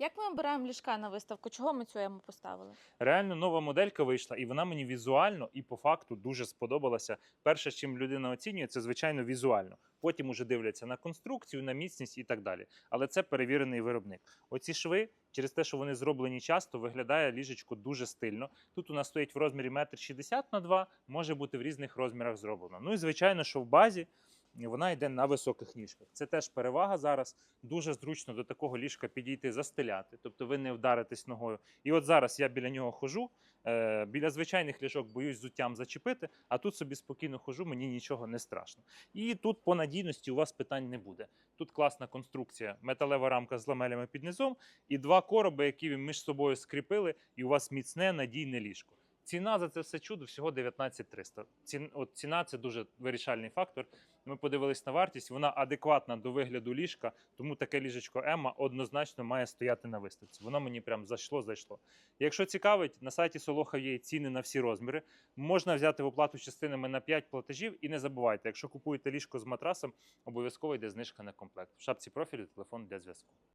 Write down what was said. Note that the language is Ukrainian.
Як ми обираємо ліжка на виставку? Чого ми цю яму поставили? Реально нова моделька вийшла, і вона мені візуально і по факту дуже сподобалася. Перше, чим людина оцінює, це звичайно візуально. Потім уже дивляться на конструкцію, на міцність і так далі. Але це перевірений виробник. Оці шви, через те, що вони зроблені часто, виглядає ліжечко дуже стильно. Тут у нас стоїть в розмірі 1,60 м на 2, може бути в різних розмірах зроблено. Ну і звичайно, що в базі. Вона йде на високих ніжках. Це теж перевага зараз. Дуже зручно до такого ліжка підійти, застеляти, тобто ви не вдаритесь ногою. І от зараз я біля нього хожу. Е, біля звичайних ліжок боюсь зуттям зачепити, а тут собі спокійно хожу, мені нічого не страшно. І тут по надійності у вас питань не буде. Тут класна конструкція, металева рамка з ламелями під низом і два короби, які ви між собою скріпили, і у вас міцне надійне ліжко. Ціна за це все чудо всього 19 300. Цін, от ціна це дуже вирішальний фактор. Ми подивились на вартість, вона адекватна до вигляду ліжка, тому таке ліжечко Ема однозначно має стояти на виставці. Воно мені прям зайшло, зайшло. Якщо цікавить, на сайті Солоха є ціни на всі розміри. Можна взяти в оплату частинами на 5 платежів. І не забувайте, якщо купуєте ліжко з матрасом, обов'язково йде знижка на комплект. В шапці профілю телефон для зв'язку.